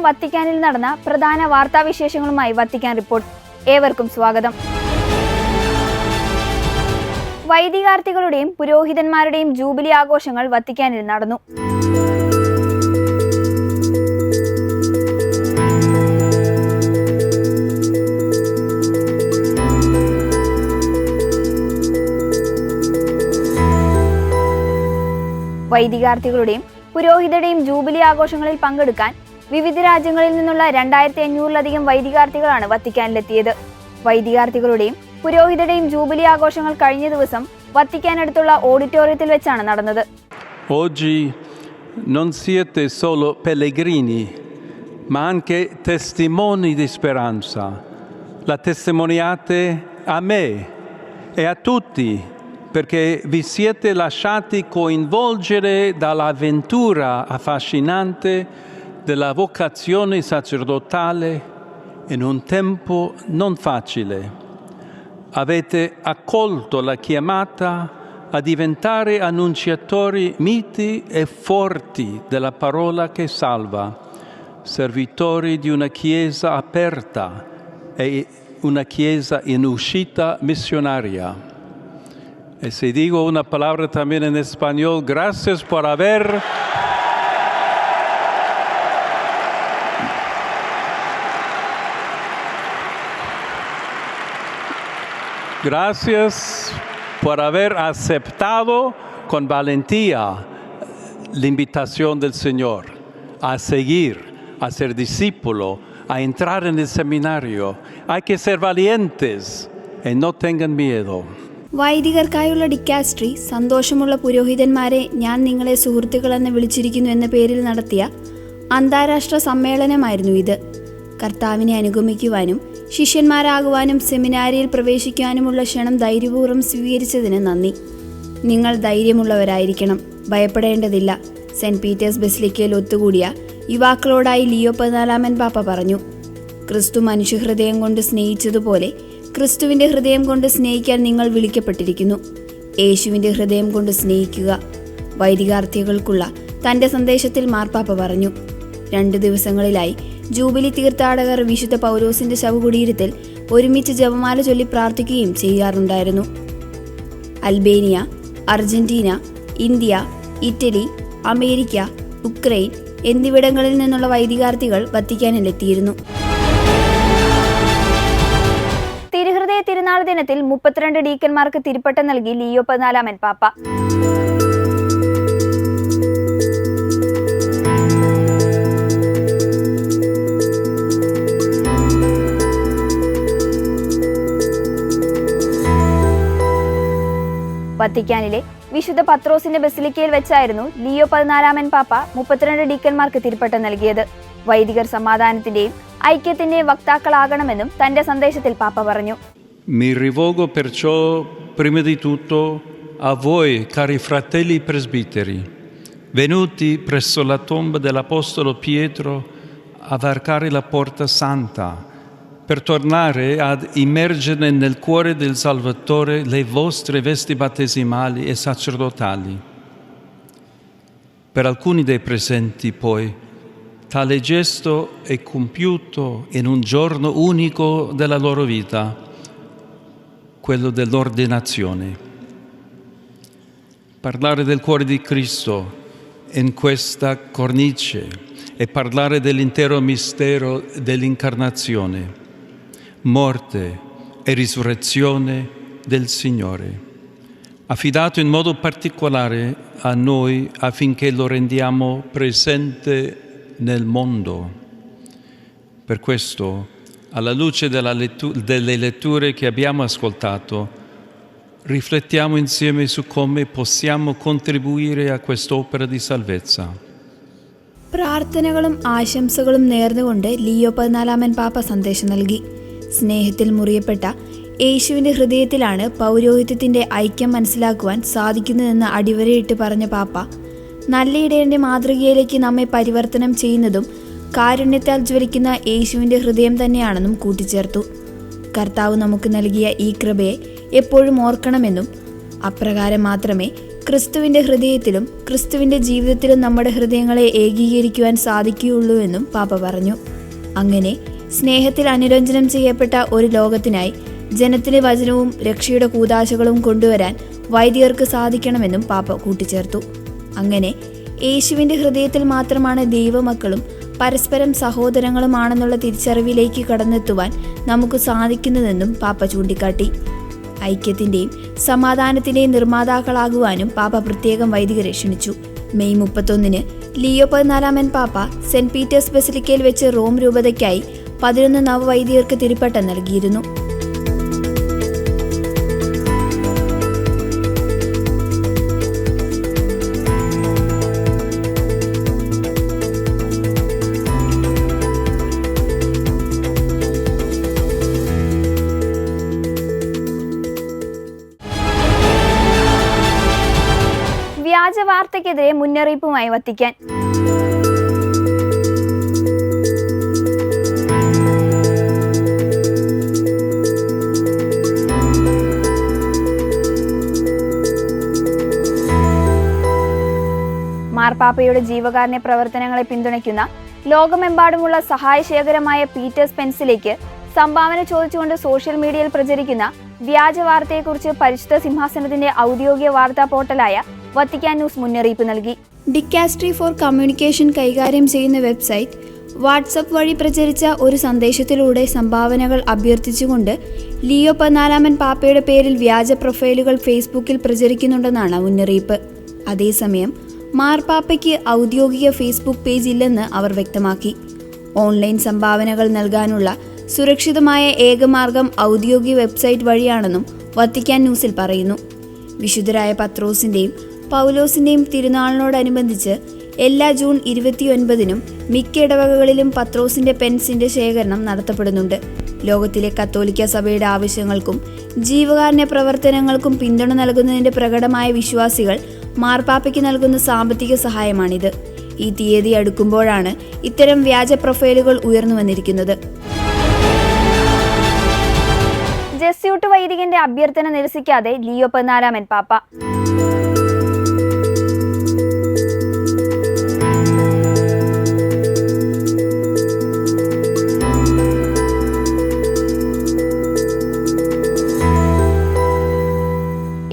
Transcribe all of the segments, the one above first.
ദിവസം വത്തിക്കാനിൽ നടന്ന പ്രധാന വാർത്താവിശേഷങ്ങളുമായി വത്തിക്കാൻ റിപ്പോർട്ട്. ഏവർക്കും സ്വാഗതം. വൈദികാർത്ഥികളുടെയും പുരോഹിതന്മാരുടെയും ജൂബിലി ആഘോഷങ്ങൾ വത്തിക്കാനിൽ നടന്നു. വൈദികാർത്ഥികളുടെയും പുരോഹിതരുടെയും ജൂബിലി ആഘോഷങ്ങളിൽ പങ്കെടുക്കാൻ വിവിധ രാജ്യങ്ങളിൽ നിന്നുള്ള രണ്ടായിരത്തി അഞ്ഞൂറിലധികം വൈദികാർത്ഥികളാണ് വത്തിക്കാനിലെത്തിയത് വൈദികാർത്ഥികളുടെയും പുരോഹിതരുടെയും ജൂബിലി ആഘോഷങ്ങൾ കഴിഞ്ഞ ദിവസം വത്തിക്കാനടുത്തുള്ള ഓഡിറ്റോറിയത്തിൽ വെച്ചാണ് നടന്നത് Oggi non siete solo pellegrini, ma anche testimoni di speranza. La testimoniate a me e a tutti, perché vi siete lasciati coinvolgere dall'avventura affascinante della vocazione sacerdotale in un tempo non facile. Avete accolto la chiamata a diventare annunciatori miti e forti della parola che salva, servitori di una Chiesa aperta e una Chiesa in uscita missionaria. E se digo una palabra también en español, gracias por haber Gracias por haber aceptado con valentía la invitación del Señor a seguir, a ser discípulo, a entrar en el seminario. Hay que ser valientes y no tengan miedo. വൈദികർക്കായുള്ള dicastery സന്തോഷമുള്ള പുരോഹിതന്മാരെ ഞാൻ നിങ്ങളെ സുഹൃത്തുക്കളെന്ന് വിളിച്ചിരിക്കുന്നു എന്ന പേരിൽ നടത്തിയ അന്താരാഷ്ട്ര സമ്മേളനമായിരുന്നു ഇത് കർത്താവിനെ അനുഗമിക്കുവാനും ശിഷ്യന്മാരാകുവാനും സെമിനാരിയിൽ പ്രവേശിക്കാനുമുള്ള ക്ഷണം ധൈര്യപൂർവം സ്വീകരിച്ചതിന് നന്ദി. നിങ്ങൾ ധൈര്യമുള്ളവരായിരിക്കണം. ഭയപ്പെടേണ്ടതില്ല. സെന്റ് പീറ്റേഴ്സ് ബസിലിക്കയിൽ ഒത്തുകൂടിയ യുവാക്കളോടായി ലിയോ പതിനാലാമൻ പാപ്പ പറഞ്ഞു. ക്രിസ്തു മനുഷ്യഹൃദയം കൊണ്ട് സ്നേഹിച്ചതുപോലെ ക്രിസ്തുവിന്റെ ഹൃദയം കൊണ്ട് സ്നേഹിക്കാൻ നിങ്ങൾ വിളിക്കപ്പെട്ടിരിക്കുന്നു. യേശുവിന്റെ ഹൃദയം കൊണ്ട് സ്നേഹിക്കുക. വൈദികാർത്ഥികൾക്കുള്ള തന്റെ സന്ദേശത്തിൽ മാർപ്പാപ്പ പറഞ്ഞു. രണ്ടു ദിവസങ്ങളിലായി ജൂബിലി തീർത്ഥാടകർ വിശുദ്ധ പൗലോസിന്റെ ശവകുടീരത്തിൽ ഒരുമിച്ച് ജപമാല ചൊല്ലി പ്രാർത്ഥിക്കുകയും ചെയ്യാറുണ്ടായിരുന്നു. Albania Argentina India Italy America Ukraine എന്നിവിടങ്ങളിൽ നിന്നുള്ള വൈദികാർത്ഥികൾ വത്തിക്കാനിലെത്തിയിരുന്നു. തിരുഹൃദയ തിരുനാൾ ദിനത്തിൽ മുപ്പത്തിരണ്ട് ഡീക്കന്മാർക്ക് തിരുപ്പട്ടം നൽകി ലിയോ പതിനാലാമൻ പാപ്പ. വത്തിക്കാനിലെ വിശുദ്ധ പത്രോസിന്റെ ബസിലിക്കയിൽ വെച്ചായിരുന്നു ലിയോ പതിനാലാമൻ പാപ്പ മുപ്പത്തിരണ്ട് ഡീക്കന്മാർക്ക് തിരുപ്പട്ടം നൽകിയത്. വൈദികർ സമാധാനത്തിന്റെയും ഐക്യത്തിന്റെയും വക്താക്കളാകണമെന്നും തന്റെ സന്ദേശത്തിൽ പാപ്പ പറഞ്ഞു. Venuti presso la tomba dell'Apostolo Pietro a varcare la porta santa. Per tornare ad immergere nel cuore del Salvatore le vostre vesti battesimali e sacerdotali. Per alcuni dei presenti, poi, tale gesto è compiuto in un giorno unico della loro vita, quello dell'ordinazione. Parlare del cuore di Cristo in questa cornice e parlare dell'intero mistero dell'incarnazione, morte e risurrezione del Signore, affidato in modo particolare a noi affinché lo rendiamo presente nel mondo. Per questo, alla luce della lettu- delle letture che abbiamo ascoltato, riflettiamo insieme su come possiamo contribuire a quest'opera di salvezza. പ്രാർത്ഥനകളും ആശംസകളും നേർന്നുകൊണ്ട് Leo പതിനാലാമൻ പാപ്പ സന്ദേശം നൽകി സ്നേഹത്തിൽ മുറിയപ്പെട്ട യേശുവിന്റെ ഹൃദയത്തിലാണ് പൗരോഹിത്യത്തിന്റെ ഐക്യം മനസ്സിലാക്കുവാൻ സാധിക്കുന്നതെന്ന് അടിവരയിട്ട് പറഞ്ഞ പാപ്പ നല്ലയിടേന്റെ മാതൃകയിലേക്ക് നമ്മെ പരിവർത്തനം ചെയ്യുന്നതും കാരുണ്യത്താൽ ജ്വലിക്കുന്ന യേശുവിന്റെ ഹൃദയം തന്നെയാണെന്നും കൂട്ടിച്ചേർത്തു. കർത്താവ് നമുക്ക് നൽകിയ ഈ കൃപയെ എപ്പോഴും ഓർക്കണമെന്നും അപ്രകാരം മാത്രമേ ക്രിസ്തുവിന്റെ ഹൃദയത്തിലും ക്രിസ്തുവിന്റെ ജീവിതത്തിലും നമ്മുടെ ഹൃദയങ്ങളെ ഏകീകരിക്കുവാൻ സാധിക്കുകയുള്ളൂ എന്നും പാപ്പ പറഞ്ഞു. അങ്ങനെ സ്നേഹത്തിൽ അനുരഞ്ജനം ചെയ്യപ്പെട്ട ഒരു ലോകത്തിനായി ജനത്തിന് വചനവും രക്ഷയുടെ കൂതാശകളും കൊണ്ടുവരാൻ വൈദികർക്ക് സാധിക്കണമെന്നും പാപ്പ കൂട്ടിച്ചേർത്തു. അങ്ങനെ യേശുവിന്റെ ഹൃദയത്തിൽ മാത്രമാണ് ദൈവമക്കളും പരസ്പരം സഹോദരങ്ങളുമാണെന്നുള്ള തിരിച്ചറിവിലേക്ക് കടന്നെത്തുവാൻ നമുക്ക് സാധിക്കുന്നതെന്നും പാപ്പ ചൂണ്ടിക്കാട്ടി. ഐക്യത്തിന്റെയും സമാധാനത്തിന്റെയും നിർമ്മാതാക്കളാകുവാനും പാപ്പ പ്രത്യേകം വൈദികരെ ക്ഷണിച്ചു. മെയ് മുപ്പത്തൊന്നിന് ലിയോ പതിനാലാമൻ പാപ്പ സെന്റ് പീറ്റേഴ്സ് ബസിലിക്കയിൽ വെച്ച് റോം രൂപതയ്ക്കായി പതിനൊന്ന് നവവൈദികർക്ക് തിരിപ്പട്ട നൽകിയിരുന്നു. വ്യാജ വാർത്തയ്ക്കെതിരെ മുന്നറിയിപ്പുമായി വത്തിക്കാൻ. മാർപ്പാപ്പയുടെ ജീവകാരുണ്യ പ്രവർത്തനങ്ങളെ പിന്തുണയ്ക്കുന്ന ലോകമെമ്പാടുമുള്ള സഹായശേഖരമായ പീറ്റേഴ്സ് പെൻസിലേക്ക് സംഭാവന ചോദിച്ചുകൊണ്ട് സോഷ്യൽ മീഡിയയിൽ പ്രചരിക്കുന്ന വ്യാജ വാർത്തയെക്കുറിച്ച് പരിശുദ്ധ സിംഹാസനത്തിന്റെ ഔദ്യോഗിക വാർത്താ പോർട്ടലായ വത്തിക്കാൻ ന്യൂസ് മുന്നറിയിപ്പ് നൽകി. ഡിക്കാസ്ട്രി ഫോർ കമ്മ്യൂണിക്കേഷൻ കൈകാര്യം ചെയ്യുന്ന വെബ്സൈറ്റ് വാട്സപ്പ് വഴി പ്രചരിച്ച ഒരു സന്ദേശത്തിലൂടെ സംഭാവനകൾ അഭ്യർത്ഥിച്ചുകൊണ്ട് ലിയോ പതിനാലാമൻ പാപ്പയുടെ പേരിൽ വ്യാജ പ്രൊഫൈലുകൾ ഫേസ്ബുക്കിൽ പ്രചരിക്കുന്നുണ്ടെന്നാണ് മുന്നറിയിപ്പ്. അതേസമയം മാർപ്പാപ്പയ്ക്ക് ഔദ്യോഗിക ഫേസ്ബുക്ക് പേജ് ഇല്ലെന്ന് അവർ വ്യക്തമാക്കി. ഓൺലൈൻ സംഭാവനകൾ നൽകാനുള്ള സുരക്ഷിതമായ ഏകമാർഗം ഔദ്യോഗിക വെബ്സൈറ്റ് വഴിയാണെന്നും വത്തിക്കാൻ ന്യൂസിൽ പറയുന്നു. വിശുദ്ധരായ പത്രോസിന്റെയും പൗലോസിന്റെയും തിരുനാളിനോടനുബന്ധിച്ച് എല്ലാ ജൂൺ ഇരുപത്തിയൊൻപതിനും മിക്ക ഇടവകകളിലും പത്രോസിന്റെ പെൻസിന്റെ ശേഖരണം നടത്തപ്പെടുന്നുണ്ട്. ലോകത്തിലെ കത്തോലിക്ക സഭയുടെ ആവശ്യങ്ങൾക്കും ജീവകാരുണ്യ പ്രവർത്തനങ്ങൾക്കും പിന്തുണ നൽകുന്നതിന്റെ പ്രകടമായ വിശ്വാസികൾ മാർപ്പാപ്പയ്ക്ക് നൽകുന്ന സാമ്പത്തിക സഹായമാണിത്. ഈ തീയതി അടുക്കുമ്പോഴാണ് ഇത്തരം വ്യാജ പ്രൊഫൈലുകൾ ഉയർന്നു വന്നിരിക്കുന്നത്. ജസ്യൂട്ട് വൈദികന്റെ അഭ്യർത്ഥന നിരസിക്കാതെ ലിയോ പതിനാലാമൻ പാപ്പ.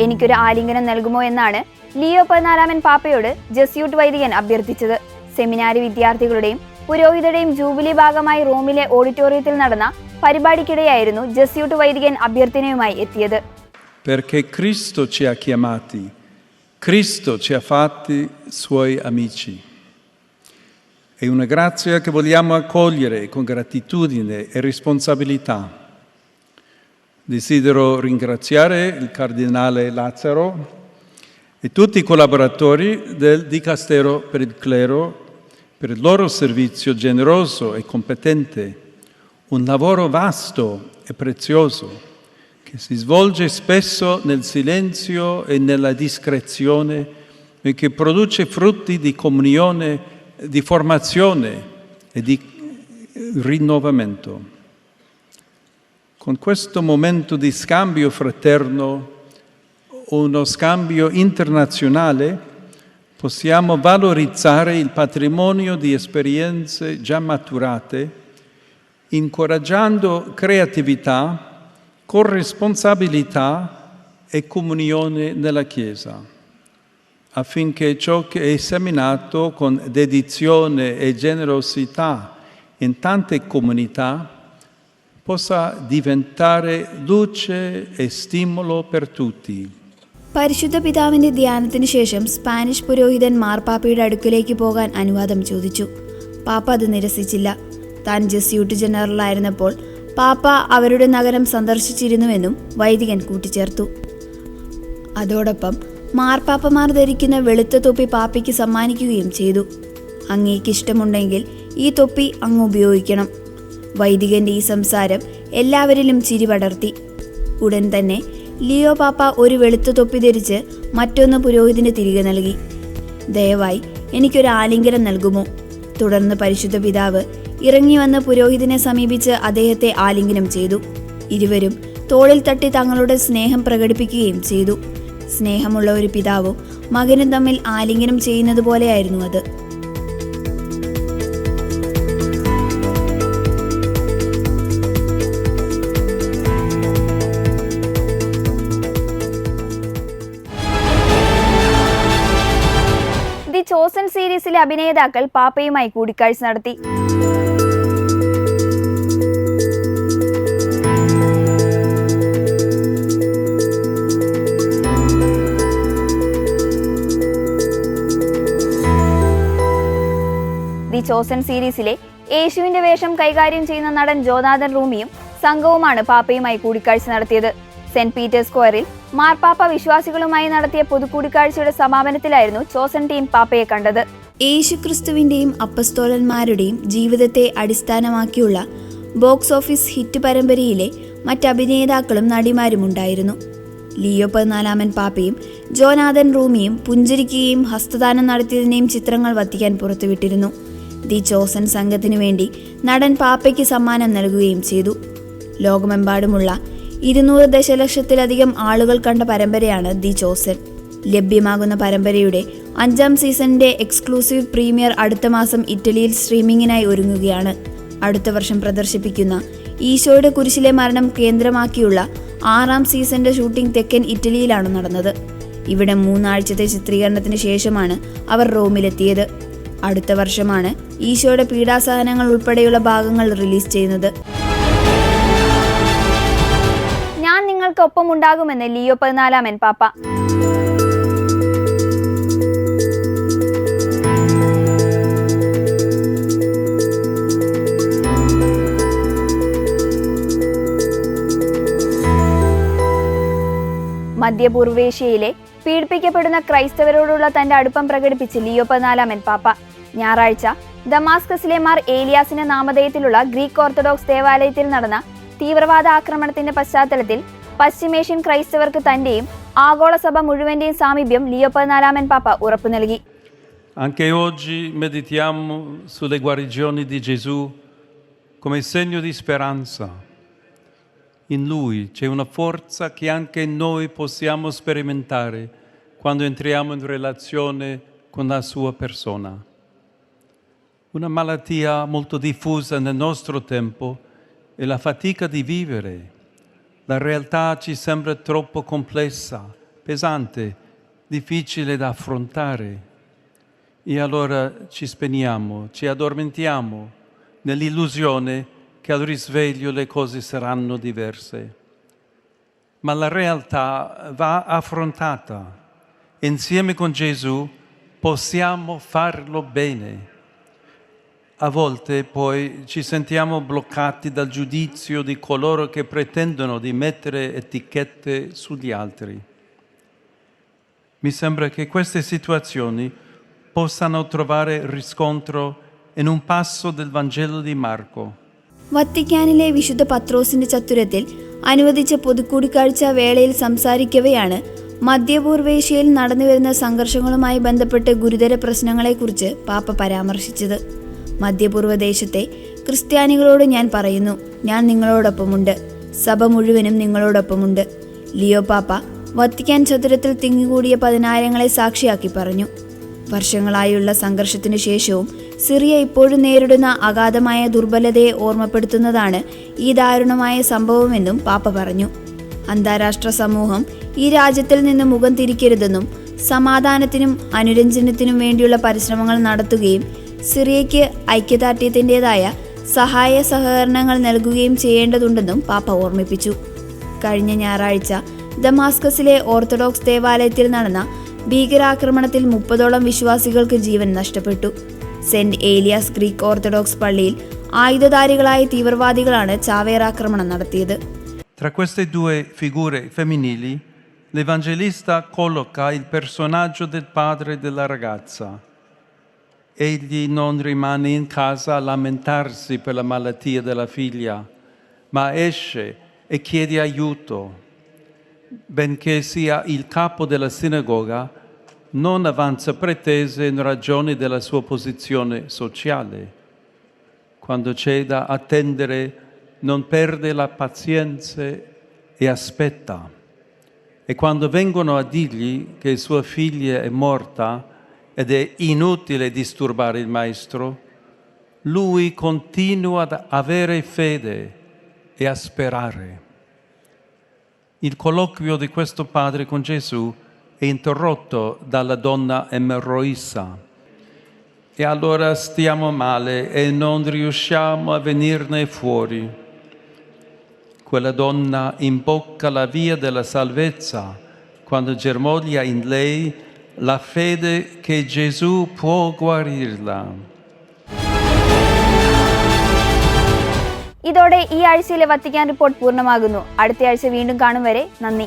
എനിക്കൊരു ആലിംഗനം നൽകുമോ എന്നാണ് ലിയോ പതിനാലാമൻ പാപ്പയോട് ജസ്യൂട്ട് വൈദികൻ അഭ്യർത്ഥിച്ചത് സെമിനാരി വിദ്യാർത്ഥികളുടെയും പുരോഹിതരുടെയും ജൂബിലി ഭാഗമായി റോമിലെ ഓഡിറ്റോറിയത്തിൽ നടന്ന പരിപാടിക്കിടെയായിരുന്നു ജസ്യൂട്ട് വൈദികൻ അഭ്യർത്ഥനയുമായി എത്തിയത് Perché Cristo ci ha chiamati, Cristo ci ha fatti suoi amici. È una grazia che vogliamo accogliere con gratitudine e responsabilità. Desidero ringraziare il Cardinale Lazzaro e tutti i collaboratori del Dicastero per il Clero per il loro servizio generoso e competente, un lavoro vasto e prezioso che si svolge spesso nel silenzio e nella discrezione e che produce frutti di comunione, di formazione e di rinnovamento. Con questo momento di scambio fraterno, uno scambio internazionale, possiamo valorizzare il patrimonio di esperienze già maturate, incoraggiando creatività, corresponsabilità e comunione nella Chiesa, affinché ciò che è seminato con dedizione e generosità in tante comunità possa diventare luce e stimolo per tutti. പരിശുദ്ധ പിതാവിന്റെ ധ്യാനത്തിന് ശേഷം Spanish പുരോഹിതൻ മാർപ്പാപ്പയുടെ അടുക്കിലേക്ക് പോകാൻ അനുവാദം ചോദിച്ചു. പാപ്പ അത് നിരസിച്ചില്ല. താൻ ജസ്യൂട്ട് ജനറലായിരുന്നപ്പോൾ പാപ്പ അവരുടെ നഗരം സന്ദർശിച്ചിരുന്നുവെന്നും വൈദികൻ കൂട്ടിച്ചേർത്തു. അതോടൊപ്പം മാർപ്പാപ്പമാർ ധരിക്കുന്ന വെളുത്ത തൊപ്പി പാപ്പയ്ക്ക് സമ്മാനിക്കുകയും ചെയ്തു. അങ്ങേക്ക് ഇഷ്ടമുണ്ടെങ്കിൽ ഈ തൊപ്പി അങ്ങ് ഉപയോഗിക്കണം. വൈദികന്റെ ഈ സംസാരം എല്ലാവരിലും ചിരി പടർത്തി ഉടൻ തന്നെ ലിയോ പാപ്പ ഒരു വെളുത്ത തൊപ്പി ധരിച്ച് മറ്റൊന്ന് പുരോഹിതന് തിരികെ നൽകി. ദയവായി എനിക്കൊരു ആലിംഗനം നൽകുമോ? തുടർന്ന് പരിശുദ്ധ പിതാവ് ഇറങ്ങി വന്ന് പുരോഹിതനെ സമീപിച്ച് അദ്ദേഹത്തെ ആലിംഗനം ചെയ്തു. ഇരുവരും തോളിൽ തട്ടി തങ്ങളുടെ സ്നേഹം പ്രകടിപ്പിക്കുകയും ചെയ്തു. സ്നേഹമുള്ള ഒരു പിതാവും മകനും തമ്മിൽ ആലിംഗനം ചെയ്യുന്നത് പോലെയായിരുന്നു അത്. സീരീസിലെ അഭിനേതാക്കൾ പാപ്പയുമായി കൂടിക്കാഴ്ച നടത്തി. ദി ചോസൺ സീരീസിലെ യേശുവിന്റെ വേഷം കൈകാര്യം ചെയ്യുന്ന നടൻ ജോനാഥൻ റൂമിയും സംഘവുമാണ് പാപ്പയുമായി കൂടിക്കാഴ്ച നടത്തിയത്. സെന്റ് പീറ്റേഴ്സ് സ്ക്വയറിൽ മാർപ്പാപ്പ വിശ്വാസികളുമായി നടത്തിയ പൊതുകൂടിക്കാഴ്ചയുടെ സമാപനത്തിലായിരുന്നു ചോസൺ ടീം പാപ്പയെ കണ്ടത്. യേശുക്രിസ്തുവിന്റെയും അപ്പസ്തോലന്മാരുടെയും ജീവിതത്തെ അടിസ്ഥാനമാക്കിയുള്ള ബോക്സ് ഓഫീസ് ഹിറ്റ് പരമ്പരയിലെ മറ്റഭിനേതാക്കളും നടിമാരും ഉണ്ടായിരുന്നു ലിയോ പതിനാലാമൻ പാപ്പയും ജോനാഥൻ റൂമിയും പുഞ്ചിരിക്കുകയും ഹസ്തദാനം നടത്തിയതിനെയും ചിത്രങ്ങൾ വത്തിക്കാൻ പുറത്തുവിട്ടിരുന്നു. ദി ചോസൻ സംഘത്തിനു വേണ്ടി നടൻ പാപ്പയ്ക്ക് സമ്മാനം നൽകുകയും ചെയ്തു. ലോകമെമ്പാടുമുള്ള ഇരുന്നൂറ് ദശലക്ഷത്തിലധികം ആളുകൾ കണ്ട പരമ്പരയാണ് ദി ചോസൻ. ലഭ്യമാകുന്ന പരമ്പരയുടെ അഞ്ചാം സീസണിന്റെ എക്സ്ക്ലൂസീവ് പ്രീമിയർ അടുത്ത മാസം ഇറ്റലിയിൽ സ്ട്രീമിംഗിനായി ഒരുങ്ങുകയാണ്. അടുത്ത വർഷം പ്രദർശിപ്പിക്കുന്ന ഈശോയുടെ കുരിശിലെ മരണം കേന്ദ്രമാക്കിയുള്ള ആറാം സീസണിന്റെ ഷൂട്ടിംഗ് തെക്കൻ ഇറ്റലിയിലാണ് നടന്നത്. ഇവിടെ മൂന്നാഴ്ചത്തെ ചിത്രീകരണത്തിന് ശേഷമാണ് അവർ റോമിലെത്തിയത്. അടുത്ത വർഷമാണ് ഈശോയുടെ പീഡാസഹനങ്ങൾ ഉൾപ്പെടെയുള്ള ഭാഗങ്ങൾ റിലീസ് ചെയ്യുന്നത്. ഞാൻ നിങ്ങൾക്കൊപ്പം ഉണ്ടാകുമെന്ന് ലിയോ പതിനാലാമൻ പാപ്പ. മധ്യപൂർവേഷ്യയിലെ പീഡിപ്പിക്കപ്പെടുന്ന ക്രൈസ്തവരോടുള്ള തന്റെ അടുപ്പം പ്രകടിപ്പിച്ച് ലിയോ പതിനാലാമൻ പാപ്പ ഞായറാഴ്ച ദമാസ്കസിലെ മാർ ഏലിയാസിന്റെ നാമധേയത്തിലുള്ള ഗ്രീക്ക് ഓർത്തഡോക്സ് ദേവാലയത്തിൽ നടന്ന തീവ്രവാദ ആക്രമണത്തിന്റെ പശ്ചാത്തലത്തിൽ പശ്ചിമേഷ്യൻ ക്രൈസ്തവർക്ക് തന്റെയും ആഗോള സഭ മുഴുവന്റെയും സാമീപ്യം ലിയോ പതിനാലാമൻ പാപ്പ ഉറപ്പു നൽകി Anche oggi meditiamo sulle guarigioni di Gesù come segno di speranza. In Lui c'è una forza che anche noi possiamo sperimentare quando entriamo in relazione con la sua persona. Una malattia molto diffusa nel nostro tempo è la fatica di vivere. La realtà ci sembra troppo complessa, pesante, difficile da affrontare. E allora ci spegniamo, ci addormentiamo nell'illusione che al risveglio le cose saranno diverse. Ma la realtà va affrontata. Insieme con Gesù possiamo farlo bene. A volte poi ci sentiamo bloccati dal giudizio di coloro che pretendono di mettere etichette sugli altri. Mi sembra che queste situazioni possano trovare riscontro in un passo del Vangelo di Marco. വത്തിക്കാനിലെ വിശുദ്ധ പത്രോസിന്റെ ചത്തുരത്തിൽ അനുവദിച്ച പൊതുക്കൂടിക്കാഴ്ച വേളയിൽ സംസാരിക്കവെയാണ് മധ്യപൂർവേഷ്യയിൽ നടന്നുവരുന്ന സംഘർഷങ്ങളുമായി ബന്ധപ്പെട്ട് ഗുരുതര പ്രശ്നങ്ങളെക്കുറിച്ച് പാപ്പ പരാമർശിച്ചത്. മധ്യപൂർവ ദേശത്തെ ക്രിസ്ത്യാനികളോട് ഞാൻ പറയുന്നു ഞാൻ നിങ്ങളോടൊപ്പമുണ്ട്. സഭ മുഴുവനും നിങ്ങളോടൊപ്പമുണ്ട്. ലിയോ പാപ്പ വത്തിക്കാൻ ചതുരത്തിൽ തിങ്ങിക്കൂടിയ പതിനായിരങ്ങളെ സാക്ഷിയാക്കി പറഞ്ഞു. വർഷങ്ങളായുള്ള സംഘർഷത്തിനു ശേഷവും സിറിയ ഇപ്പോഴും നേരിടുന്ന അഗാധമായ ദുർബലതയെ ഓർമ്മപ്പെടുത്തുന്നതാണ് ഈ ദാരുണമായ സംഭവമെന്നും പാപ്പ പറഞ്ഞു. അന്താരാഷ്ട്ര സമൂഹം ഈ രാജ്യത്തിൽ നിന്ന് മുഖം തിരിക്കരുതെന്നും സമാധാനത്തിനും അനുരഞ്ജനത്തിനും വേണ്ടിയുള്ള പരിശ്രമങ്ങൾ നടത്തുകയും സിറിയയ്ക്ക് ഐക്യദാർഢ്യത്തിന്റെതായ സഹായ സഹകരണങ്ങൾ നൽകുകയും ചെയ്യേണ്ടതുണ്ടെന്നും പാപ്പ ഓർമ്മിപ്പിച്ചു. കഴിഞ്ഞ ഞായറാഴ്ച ദമാസ്കസിലെ ഓർത്തഡോക്സ് ദേവാലയത്തിൽ നടന്ന ഭീകരാക്രമണത്തിൽ മുപ്പതോളം വിശ്വാസികൾക്ക് ജീവൻ നഷ്ടപ്പെട്ടു സെന്റ് ഏലിയാസ് ഗ്രീക്ക് ഓർത്തഡോക്സ് പള്ളിയിൽ ആയുധധാരികളായ തീവ്രവാദികളാണ് ചാവേറാക്രമണം നടത്തിയത് Tra queste due figure femminili, l'Evangelista colloca il personaggio del padre della ragazza. Egli non rimane in casa a lamentarsi per la malattia della figlia, ma esce e chiede aiuto. Benché sia il capo della sinagoga, non avanza pretese in ragione della sua posizione sociale. Quando c'è da attendere, non perde la pazienza e aspetta. E quando vengono a dirgli che sua figlia è morta ed è inutile disturbare il maestro, lui continua ad avere fede e a sperare. Il colloquio di questo padre con Gesù è interrotto dalla donna emorroissa. E allora stiamo male e non riusciamo a venirne fuori. Quella donna imbocca la via della salvezza quando germoglia in lei la fede che Gesù può guarirla. ഇതോടെ ഈ ആഴ്ചയിലെ Vatican report പൂർണമാകുന്നു. അടുത്തയാഴ്ച വീണ്ടും കാണും വരെ നന്ദി.